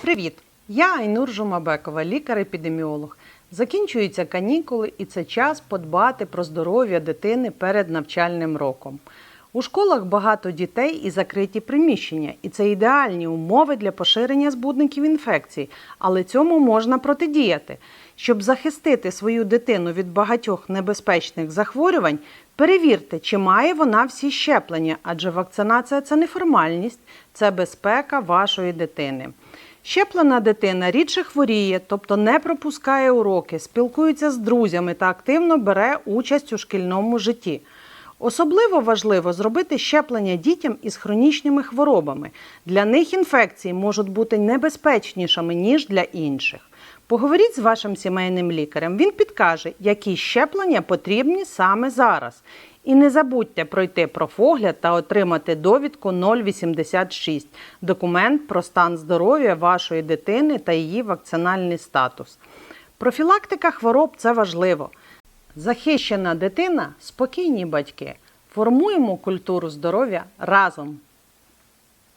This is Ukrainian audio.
Привіт! Я Айнур Жумабекова, лікар-епідеміолог. Закінчуються канікули, і це час подбати про здоров'я дитини перед навчальним роком. У школах багато дітей і закриті приміщення, і це ідеальні умови для поширення збудників інфекцій, але цьому можна протидіяти. Щоб захистити свою дитину від багатьох небезпечних захворювань, перевірте, чи має вона всі щеплення, адже вакцинація це не формальність, це безпека вашої дитини. Щеплена дитина рідше хворіє, тобто не пропускає уроки, спілкується з друзями та активно бере участь у шкільному житті. Особливо важливо зробити щеплення дітям із хронічними хворобами. Для них інфекції можуть бути небезпечнішими, ніж для інших. Поговоріть з вашим сімейним лікарем, він підкаже, які щеплення потрібні саме зараз. І не забудьте пройти профогляд та отримати довідку 086 – документ про стан здоров'я вашої дитини та її вакцинальний статус. Профілактика хвороб це важливо. Захищена дитина спокійні батьки. Формуємо культуру здоров'я разом.